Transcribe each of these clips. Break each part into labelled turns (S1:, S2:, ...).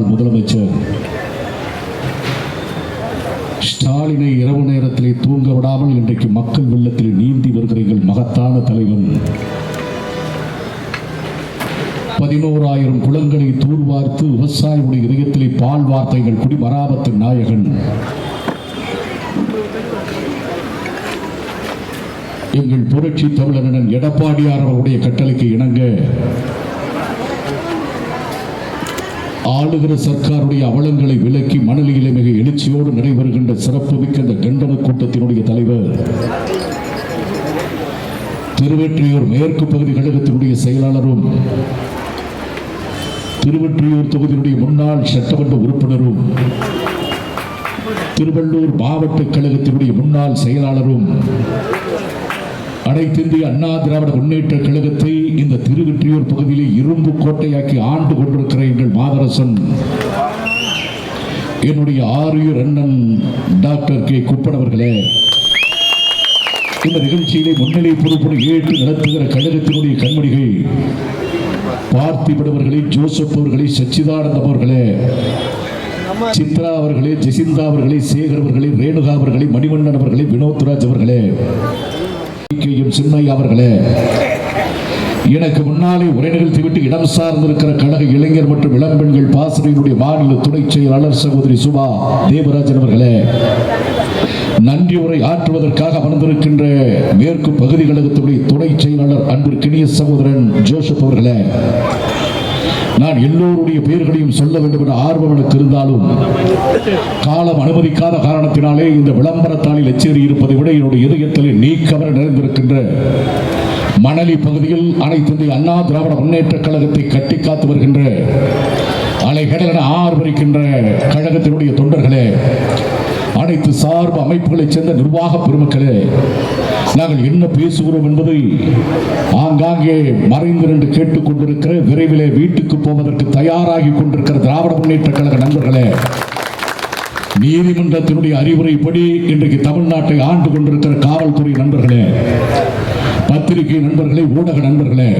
S1: முன்னாள் முதலமைச்சர். ஸ்டாலினை இரவு நேரத்திலே தூங்க விடாமல் இன்றைக்கு மக்கள் வெள்ளத்தில் நீந்தி வருகிறீர்கள் மகத்தான தலைவன். பதினோராயிரம் குளங்களை தூர்வார்த்து விவசாயிகளுடைய இதயத்திலே பால் வார்த்தைகள் குடி மராபத்து நாயகன். எங்கள் புரட்சி தமிழரின் எடப்பாடியார் அவருடைய கட்டளைக்கு இணங்க ஆளுகிற சர்க்காருடைய அவலங்களை விலக்கி மணலியிலே மிக எழுச்சியோடு நடைபெறுகின்ற சிறப்பு மிக்க இந்த கண்டன கூட்டத்தினுடைய தலைவர் திருவெற்றியூர் மேற்கு பகுதி கழகத்தினுடைய செயலாளரும் திருவெற்றியூர் தொகுதியினுடைய முன்னாள் சட்டமன்ற உறுப்பினரும் திருவள்ளூர் மாவட்ட கழகத்தினுடைய முன்னாள் செயலாளரும் அனைத்திந்திய அண்ணா திராவிட முன்னேற்ற கழகத்தை இந்த திருவெற்றியூர் பகுதியிலே இரும்பு கோட்டையாக்கி ஆண்டு கொண்டிருக்கிற எங்கள் மாதரசன். என்னுடைய ஆரியர் அண்ணன் டாக்டர் கே. குப்பனவர்களே இந்த நிகழ்ச்சியிலே முன்னிலை பொறுப்புடன் ஏற்று நடத்துகிற கழகத்தினுடைய கண்மணிகள் பார்த்திபனவர்களே ஜோசப் அவர்களே சச்சிதானந்தம் அவர்களே சித்ரா அவர்களே ஜெசிந்தா அவர்களே சேகர் அவர்களே ரேணுகா அவர்களே மணிவண்ணன் அவர்களே வினோத்ராஜ் அவர்களே கேயும் சின்னையா அவர்களே எனக்கு முன்னாலே உரை நிகழ்த்திவிட்டு இடம் சார்ந்திருக்கிற கழக இளைஞர் மற்றும் இளம்பெண்கள் பாசறையினுடைய மாநில துணை செயலாளர் சகோதரி சுபா தேவராஜன் அவர்களே நன்றி உரை ஆற்றுவதற்காக அமர்ந்திருக்கின்ற மேற்கு பகுதி கழகத்துடைய துணை செயலாளர் அன்பிற்கினிய சகோதரன் ஜோசப் அவர்களே நான் எல்லோருடைய பெயர்களையும் சொல்ல வேண்டும் என்ற ஆர்வம் எனக்கு இருந்தாலும் காலம் அனுமதிக்காத காரணத்தினாலே இந்த விளம்பரத்தாளில் எச்சேறி இருப்பதை விட என்னுடைய இதயத்திலே நீக்கவர நிறைந்திருக்கின்ற மணலி பகுதியில் அனைத்து அண்ணா திராவிட முன்னேற்ற கழகத்தை கட்டி காத்து வருகின்ற அலைகடலென ஆர்வரிக்கின்ற கழகத்தினுடைய தொண்டர்களே அனைத்து சார்பு அமைப்புகளைச் சேர்ந்த நிர்வாக பெருமக்களே நாங்கள் என்ன பேசுகிறோம் என்பதை ஆங்காங்கே மறைந்து நின்று கேட்டுக் கொண்டிருக்கிற விரைவிலே வீட்டுக்கு போவதற்கு தயாராகி கொண்டிருக்கிற திராவிட முன்னேற்ற கழக நண்பர்களே நீதிமன்றத்தினுடைய அறிவுரைப்படி இன்றைக்கு தமிழ்நாட்டை ஆண்டு கொண்டிருக்கிற காவல்துறை நண்பர்களே பத்திரிகை நண்பர்களே ஊடக நண்பர்களே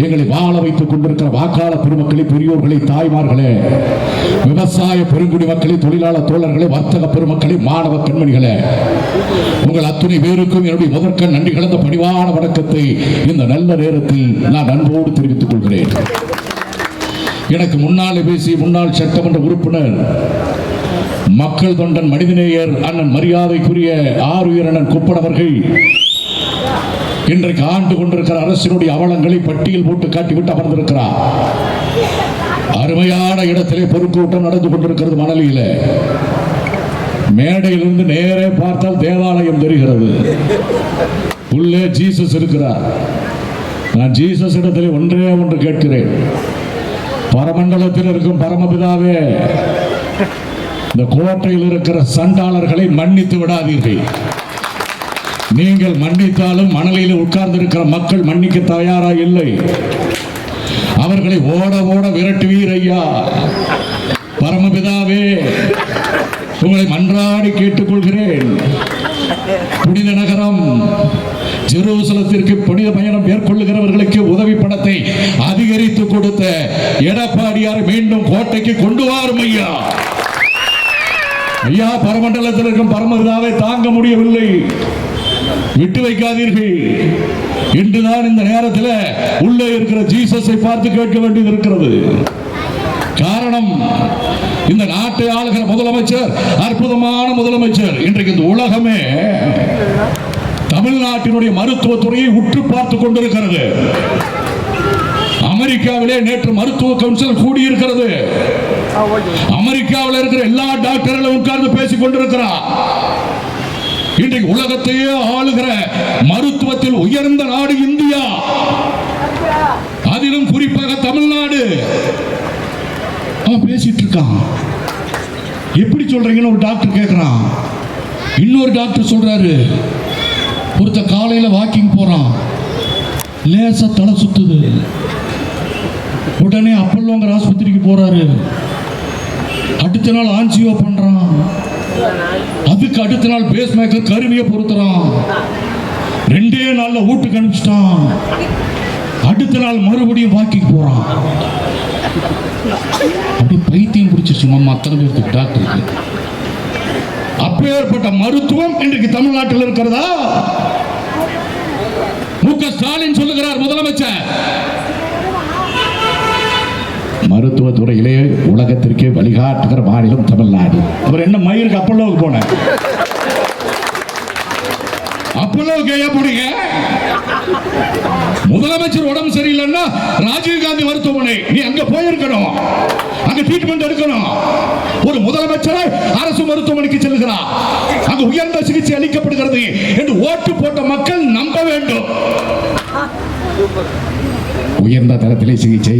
S1: எங்களை வாழ வைத்துக் கொண்டிருக்கிற வாக்காள பெருமக்களே பெரியோர்களே தாய்மார்களே விவசாய பெருங்குடி மக்களே தொழிலாளர் தோழர்களே வர்த்தக பெருமக்களே மாணவ கண்மணிகளே உங்கள் அத்துணை பேருக்கும் என்னுடைய முதற்க நன்றி கலந்த பணிவான வணக்கத்தை இந்த நல்ல நேரத்தில் நான் அன்போடு தெரிவித்துக் கொள்கிறேன். எனக்கு முன்னாலே பேசி முன்னாள் சட்டமன்ற உறுப்பினர் மக்கள் தொண்டன் மனிதநேயர் அண்ணன் மரியாதைக்குரிய ஆறுயிர் அண்ணன் குப்பனவர்கள் இன்றைக்கு ஆண்டு கொண்டிருக்கிற அரசினுடைய அவலங்களை பட்டியல் போட்டு காட்டிவிட்டு அமர்ந்திருக்கிறார். அருமையான இடத்திலே பொருட்கூட்டம் நடந்து கொண்டிருக்கிறது மணலியில. மேடையிலிருந்து நேரே பார்த்தால் தேவாலயம் தெரிகிறது. உள்ளே ஜீசஸ் இருக்கிறார். நான் ஜீசஸ் இடத்திலே ஒன்றே ஒன்று கேட்கிறேன். பரமண்டலத்தில் இருக்கும் பரமபிதாவே இந்த கோட்டையில் இருக்கிற சண்டாளர்களை மன்னித்து விடாதீர்கள். நீங்கள் மன்னித்தாலும் மணலில் உட்கார்ந்திருக்கிற மக்கள் மன்னிக்க தயாரா இல்லை. அவர்களை ஓட ஓட விரட்டுவீர் ஐயா. பரமபிதாவே உங்களை மன்றாடி கேட்டுக்கொள்கிறேன். புனித நகரம் ஜெருசலத்திற்கு புனித பயணம் மேற்கொள்ளுகிறவர்களுக்கு உதவி பணத்தை அதிகரித்து கொடுத்த எடப்பாடியார் மீண்டும் கோட்டைக்கு கொண்டு வாரும் ஐயா. ஐயா பரமண்டலத்தில் இருக்கும் பரமபிதாவை தாங்க முடியவில்லை. விட்டு வைக்காதீர்கள். இன்றுதான் இந்த நேரத்தில் உள்ளே இருக்கிற ஜீசஸை பார்த்து கேட்க வேண்டியது இருக்கிறது. காரணம் இந்த நாட்டை ஆளுகிற முதலமைச்சர் அற்புதமான முதலமைச்சர். இன்றைக்கு இந்த உலகமே தமிழ்நாட்டினுடைய மருத்துவத்துறையை உற்று பார்த்து கொண்டிருக்கிறது. அமெரிக்காவிலே நேற்று மருத்துவ கவுன்சில் கூடியிருக்கிறது. அமெரிக்காவில் இருக்கிற எல்லா டாக்டர்களும் உட்கார்ந்து பேசிக் கொண்டிருக்கிறார். இன்றைக்கு உலகத்தையே ஆளுகிற மருத்துவத்தில் உயர்ந்த நாடு இந்தியா. அதிலும் குறிப்பாக தமிழ்நாடு. அவன் பேசிட்டு இருக்கான். எப்படி சொல்றீங்கன்னு ஒரு டாக்டர் கேட்கிறான் இன்னொரு டாக்டர் சொல்றாரு ஒருத்த காலையில வாக்கிங் போறான். லேசா தலை சுத்துது. உடனே அப்பல்லோங்கிற ஆஸ்பத்திரிக்கு போறாரு. அடுத்த நாள் ஆன்ஜியோ பண்றான். அதுக்கு அடுத்த நாள் பேஸ் மேக்கர் கருவியை பொருத்துறான். ரெண்டே நாள்ல வீட்டுக்கு அனுப்பிச்சிட்டான். அடுத்த நாள்
S2: மறுபடியும் வாக்கிங் போறான். அப்படி பைத்தியம் பிடிச்சிருச்சு மாமா. அத்தனை பேருக்கு டாக்டருக்கு அப்பேற்பட்ட மருத்துவம் இன்றைக்கு தமிழ்நாட்டில் இருக்கிறதா? மு க ஸ்டாலின் சொல்லுகிறார் முதலமைச்சர்.
S1: மருத்துவ துறையிலே உலகத்திற்கே வழிகாட்டுகிற மாநிலம் தமிழ்நாடு.
S2: அவர் என்ன மயிருக்கு அப்பல்லோவுக்கு போன அப்பல்லோவுக்கு ஏன் போனீங்க? முதலமைச்சர் உடம்பு சரியில்லைன்னா ராஜீவ் காந்தி மருத்துவமனை. நீ அங்க போயிருக்கணும். அங்க ட்ரீட்மெண்ட் எடுக்கணும். ஒரு முதலமைச்சரை அரசு மருத்துவமனைக்கு செல்கிறார். அங்கு உயர்ந்த சிகிச்சை அளிக்கப்படுகிறது என்று ஓட்டு போட்ட மக்கள் நம்ப வேண்டும்.
S1: உயர்ந்த தரத்திலே சிகிச்சை.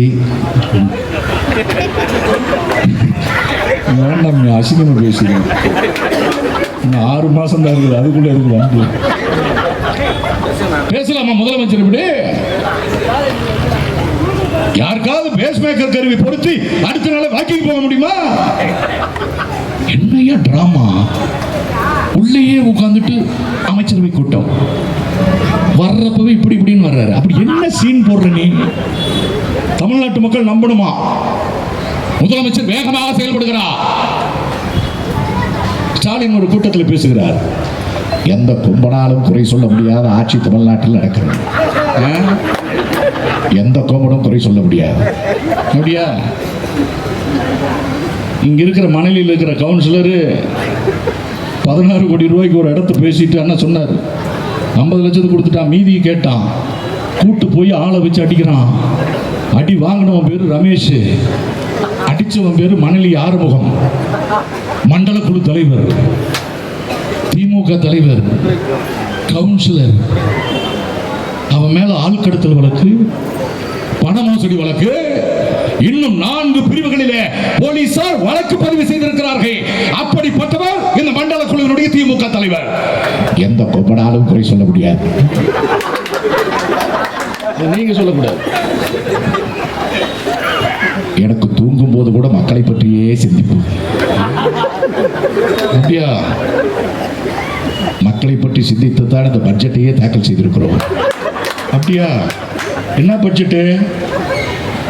S1: வேண்டாம் அசிங்கமா பேசுகிறேன் இன்னும் ஆறு மாசம் தான் இருக்குது அதுக்குள்ள இருக்கு வந்து
S2: பேசலாமா முதலமைச்சர் இப்படி யாருக்காவது பேஸ் மேக்கர் கருவி பொருத்தி அடுத்த நாள் வாக்கிங் போக முடியுமா? என்னையா டிராமா உள்ளேயே உட்கார்ந்துட்டு அமைச்சரவை கூட்டம். வர்றப்பவே இப்படி இப்படின்னு வர்றாரு. அப்படி என்ன சீன் போடுற நீ? தமிழ்நாட்டு மக்கள் நம்பணுமா? முதலமைச்சர் வேகமாக செயல்படுகிறார். ஸ்டாலின் ஒரு கூட்டத்தில் பேசுகிறார்.
S1: எந்த கும்பனாலும் குறை சொல்ல முடியாத ஆட்சி தமிழ்நாட்டில் நடக்கிறது. எந்த கோமனும் குறை சொல்ல முடியாது.
S2: அப்படியா? இங்க இருக்கிற மணலியில் இருக்கிற கவுன்சிலரு பதினாறு கோடி ரூபாய்க்கு ஒரு இடத்த பேசிட்டு அண்ணா சொன்னார். ஐம்பது லட்சத்துக்கு கொடுத்துட்டான் மீதியை கேட்டான். கூட்டு போய் ஆளை வச்சு அடிக்கிறான். அடி வாங்கினவன் பேர் ரமேஷ். அடிச்சவன் பேர் மணலி ஆறுமுகம். மண்டல குழு தலைவர். திமுக தலைவர். கவுன்சிலர். அவன் மேல ஆள்கடத்தல் வழக்கு. பண மோசடி வழக்கு. இன்னும் நான்கு பிரிவுகளிலே போலீசார் வழக்கு பதிவு செய்திருக்கிறார்கள். அப்படிப்பட்டவர் இந்த மண்டல குழுவினுடைய திமுக தலைவர்.
S1: எந்த கொம்பனாலும் குறை சொல்ல முடியாது.
S2: நீங்க சொல்லக்கூடாது.
S1: எனக்கு தூங்கும் போது கூட மக்களை பற்றியே சிந்திப்பு.
S2: அப்படியா
S1: மக்களை பற்றி சிந்தித்து தான் இந்த பட்ஜெட்டையே தாக்கல் செய்திருக்கிறோம்.
S2: அப்படியா? என்ன பட்ஜெட்டு?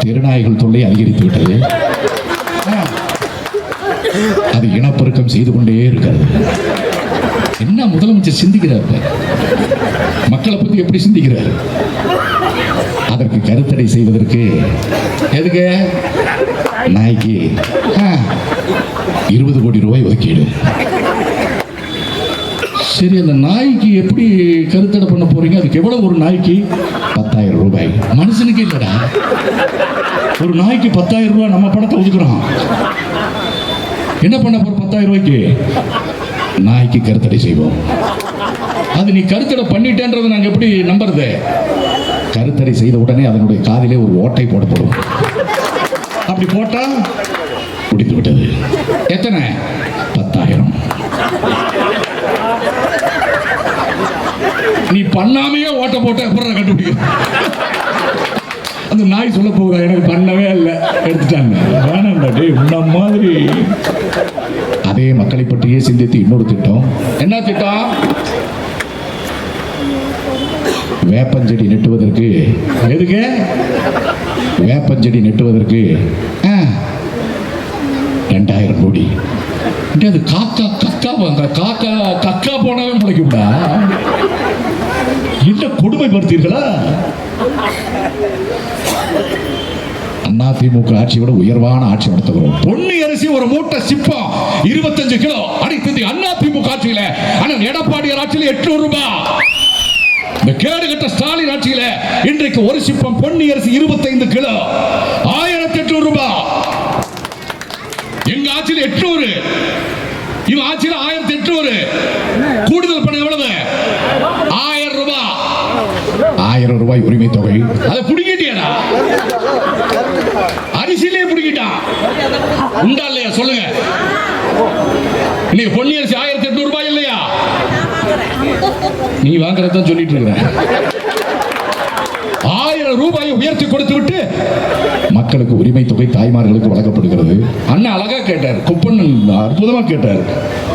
S1: தெருநாய்கள் தொல்லை அதிகரித்து விட்டது. அது இனப்பெருக்கம் செய்து கொண்டே இருக்கிறது.
S2: என்ன முதலமைச்சர் சிந்திக்கிறார் மக்களை பத்தி எப்படி சிந்திக்கிறார்?
S1: அதற்கு கருத்தடை செய்வதற்கு
S2: எதுக்கு?
S1: நாய்க்கு. இருபது கோடி ரூபாய் ஒதுக்கீடு.
S2: சரி அந்த நாய்க்கு எப்படி கருத்தடை பண்ண போறீங்க? அதுக்கு எவ்வளவு ஒரு நாய்க்கு?
S1: பத்தாயிரம் ரூபாய்.
S2: மனுஷனுக்கு இல்லடா. ஒரு நாய்க்கு பத்தாயிரம் ரூபாய் நம்ம பணத்தை ஒதுக்குறோம். என்ன பண்ண போற பத்தாயிரம் ரூபாய்க்கு?
S1: நாய்க்கு கருத்தடை செய்வோம்.
S2: அது நீ கருத்தடை பண்ணிட்டேன்றதை நாங்க எப்படி நம்புறது?
S1: கருத்தடை செய்த உடனே அதனுடைய காதிலே ஒரு ஓட்டை போடப்படும்.
S2: அப்படி போட்டா
S1: முடிந்து விட்டது
S2: எத்தனை? நீ பண்ணாமையே ஓட்ட போட்ட அப்புறம் கண்டுபிடிக்கும் அந்த நாய் சொல்ல போகுதா? எனக்கு பண்ணவே இல்லை. எடுத்துட்டாங்க. வேணாம்டா டேய் உன்ன மாதிரி.
S1: அதே மக்களை பற்றியே சிந்தித்து இன்னொரு திட்டம்.
S2: என்ன திட்டம்?
S1: வேப்பஞ்செடி நெட்டுவதற்கு.
S2: எதுக்கு?
S1: வேப்பஞ்செடி நெட்டுவதற்கு. ரெண்டாயிரம் கோடி.
S2: அது காக்கா கக்கா காக்கா கக்கா போனாலும் முளைக்கும்டா என்ன கொடுமைப்படுத்தீர்களா?
S1: அண்ணா திமுக ஆட்சியோட உயர்வான ஆட்சி நடத்துகிறோம்
S2: பொன்னி அரிசி ஒரு மூட்டை சிப்பம் இருபத்தஞ்சு கிலோ. அடித்தது அண்ணா திமுக ஆட்சியில அண்ணன் எடப்பாடியார் ஆட்சியில எட்நூறு ரூபாய் இந்த கேடு கட்ட ஸ்டாலின் ஆட்சியில இன்றைக்கு ஒரு சிப்பம் பொன்னி அரிசி இருபத்தைந்து கிலோ. ஆயிரத்தி எட்நூறு ரூபாய் எங்க ஆட்சியில எட்நூறு. இவன் ஆட்சியில ஆயிரத்தி எட்நூறு. கூடுதல் பணம் எவ்வளவு? ஆயிரம் ரூபாய்.
S1: ஆயிரம் ரூபாய் உரிமை தொகை.
S2: அதை புடிக்கிட்டியாடா அரிசியிலே புடிக்கிட்டான் உண்டா இல்லையா? சொல்லுங்க. இன்னைக்கு பொன்னி அரிசி ஆயிரத்தி எட்நூறு ரூபாய் இல்லையா? நீ வாங்குறதான் சொல்லிட்டு இருக்கிற ஆயிரம் ரூபாயை உயர்த்தி கொடுத்து விட்டு
S1: மக்களுக்கு உரிமை தொகை தாய்மார்களுக்கு வழங்கப்படுகிறது.
S2: அண்ணன் அழகா கேட்டார். குப்பன் அற்புதமா கேட்டார்.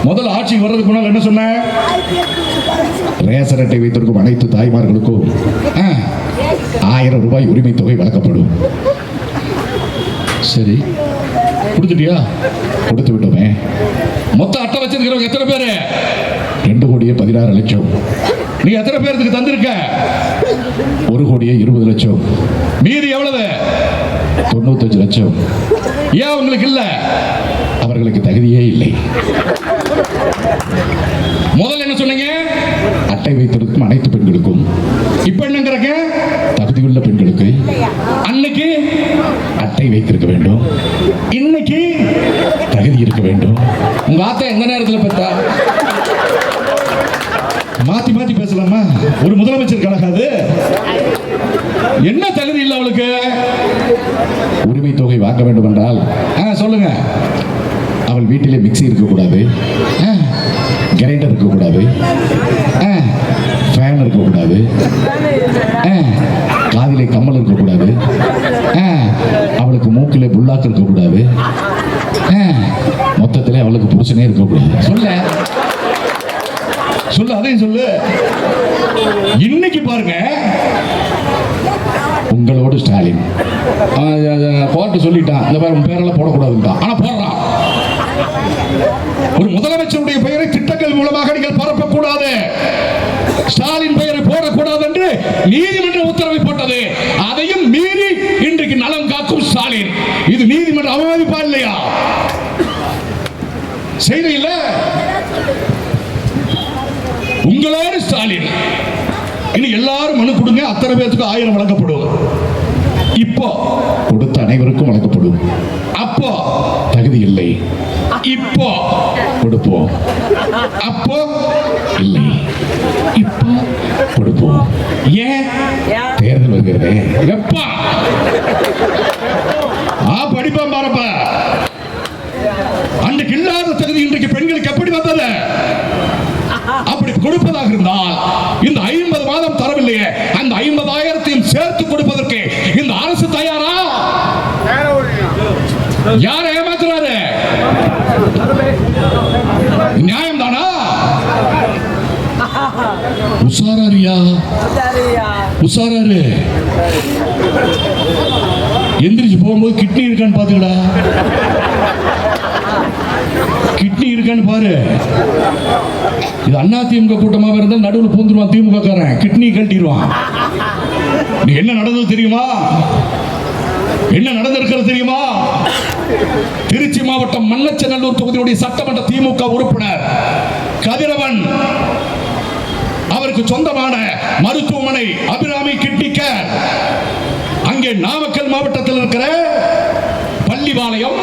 S2: முதல் ஆட்சி வர்றதுக்கு முன்னால் என்ன சொன்ன?
S1: ரேசன் அட்டை வைத்திருக்கும் அனைத்து தாய்மார்களுக்கும்
S2: ஆ,
S1: ஆயிரம் ரூபாய் உரிமை தொகை வழங்கப்படும்.
S2: சரி. கொடுத்துட்டியா?
S1: கொடுத்து விட்டோமே.
S2: மொத்த அட்டை வச்சிருக்கிறவங்க எத்தனை பேரு?
S1: ரெண்டு கோடியே பதினாறு லட்சம்.
S2: நீ எத்தனை பேருக்கு தந்திருக்க?
S1: ஒரு கோடியே இருபது லட்சம்.
S2: மீதி எவ்வளவு?
S1: தொண்ணூத்தஞ்சு லட்சம்.
S2: ஏன் உங்களுக்கு இல்ல?
S1: அவர்களுக்கு தகுதியே இல்லை.
S2: முதல்ல என்ன சொன்னீங்க?
S1: அட்டை வைத்திருக்கும் அனைத்து பெண்களுக்கும்.
S2: இப்ப என்னங்கிறக்க
S1: தகுதியுள்ள பெண்களுக்கு.
S2: அன்னைக்கு
S1: அட்டை வைத்திருக்க வேண்டும்.
S2: இன்னைக்கு
S1: தகுதி இருக்க வேண்டும்.
S2: உங்க ஆத்தா எந்த நேரத்தில் பார்த்தா தெரியுமா ஒரு முதலமைச்சர் கணக்காது. என்ன தகுதி இல்லை அவளுக்கு?
S1: உரிமை தொகை வாங்க வேண்டும் என்றால்
S2: சொல்லுங்க.
S1: அவள் வீட்டிலே மிக்ஸி இருக்கக்கூடாது கிரைண்டர் இருக்கக்கூடாது
S2: ஆ,
S1: ஃபேன் இருக்கக்கூடாது காதிலே கம்மல் இருக்கக்கூடாது
S2: ஆ,
S1: அவளுக்கு மூக்கிலே புல்லாக்கு இருக்கக்கூடாது
S2: ஆ.
S1: மொத்தத்திலே அவளுக்கு புருஷனே இருக்கக்கூடாது.
S2: சொல்ல சொல்லு அதையும் சொல்லு. இன்னைக்கு பாருங்க.
S1: உங்களோடு ஸ்டாலின்.
S2: கோர்ட்டு சொல்லிட்டான். இந்த மாதிரி உன் பேரெல்லாம் போடக்கூடாதுன்ட்டான் ஆனா போடுறான் ஒரு முதலமைச்சருடைய பெயரை திட்டங்கள் மூலமாக நீங்கள் பரப்பக்கூடாது. ஸ்டாலின் பெயரை போடக்கூடாது என்று நீதிமன்ற உத்தரவை போட்டது அதையும் மீறி இன்றைக்கு நலம் காக்கும் ஸ்டாலின். இது நீதிமன்ற அவமதிப்பா இல்லையா? செய்தியில்ல உங்களோடு ஸ்டாலின். இன்னும் எல்லாரும் மனு கொடுங்க அத்தனை பேர்த்துக்கு ஆயிரம் வழங்கப்படும். இப்போ
S1: கொடுத்த அனைவருக்கும் வழங்கப்படும்.
S2: அப்போ
S1: தகுதி இல்லை.
S2: இப்போ
S1: கொடுப்போம்.
S2: அப்போ
S1: இல்லை.
S2: இப்போ
S1: கொடுப்போம்.
S2: ஏன்?
S1: தேர்தல் வருகிறது.
S2: எப்பா? ஆ படிப்பான் பாருப்ப. அன்னைக்கு இல்லாத தகுதி இன்றைக்கு பெண்களுக்கு எப்படி வந்தது? அப்படி கொடுப்பதாக இருந்தால் இந்த ஐம்பது மாதம் தரவில்லையே அந்த ஐம்பதாயிரத்தையும் சேர்த்து கொடுப்பதற்கு இந்த அரசு தயாரா? யார் ஏமாத்துறாரு? நியாயம் தானா உசாரியா உஷாராரு. எந்திரிச்சு போகும்போது கிட்னி இருக்கான்னு பாத்துக்கடா கிட்னி இருக்கான்னு பாரு. இது அண்ணா திமுக கூட்டமாக இருந்தால் நடுவில் பூந்துருவான் திமுக காரன் கிட்னி கழட்டிடுவான் என்ன நடந்தது தெரியுமா? என்ன நடந்திருக்கிறது தெரியுமா? திருச்சி மாவட்டம் மண்ணச்சநல்லூர் தொகுதியுடைய சட்டமன்ற திமுக உறுப்பினர் கதிரவன் அவருக்கு சொந்தமான மருத்துவமனை அபிராமி கிட்னிக்க அங்கே நாமக்கல் மாவட்டத்தில் இருக்கிற பள்ளிபாளையம்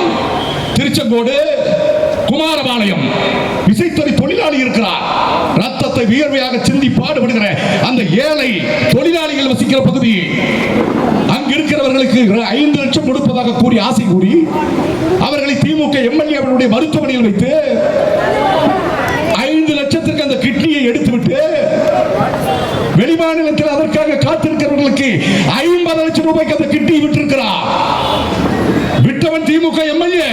S2: திருச்செங்கோடு குமாரபாளையம் விசைத்தறி தொழிலாளி இருக்கிறார். ரத்தத்தை வியர்வையாக சிந்தி பாடுபடுகிற அந்த ஏழை தொழிலாளிகள் வசிக்கிற பகுதி. அங்கு இருக்கிறவர்களுக்கு ஐந்து லட்சம் கொடுப்பதாக கூறி ஆசை கூறி அவர்களை திமுக எம்எல்ஏ அவர்களுடைய மருத்துவமனையில் வைத்து ஐந்து லட்சத்திற்கு அந்த கிட்னியை எடுத்துவிட்டு வெளிமாநிலத்தில் அதற்காக காத்திருக்கிறவர்களுக்கு ஐம்பது லட்சம் ரூபாய்க்கு அந்த கிட்னி விட்டிருக்கிறார். விட்டவன் திமுக எம்எல்ஏ.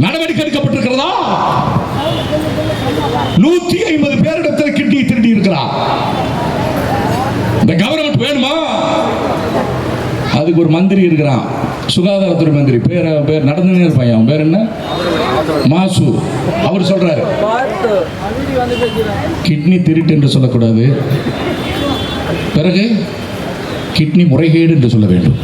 S2: நடவடிக்கை எடுக்கப்பட்டிருக்கிறதா? நூத்தி ஐம்பது பேரிடத்தில் கிட்னி திருடி இருக்கிறார். இந்த கவர்மெண்ட் வேணுமா? அதுக்கு ஒரு மந்திரி இருக்கிறான். சுகாதாரத்துறை மந்திரி. பேர் பேர் நடந்து இருப்பான் அவன் பேர் என்ன? மாசு. அவர் சொல்றாரு. கிட்னி திருட்டு என்று சொல்லக்கூடாது. பிறகு கிட்னி முறைகேடு என்று சொல்ல வேண்டும்.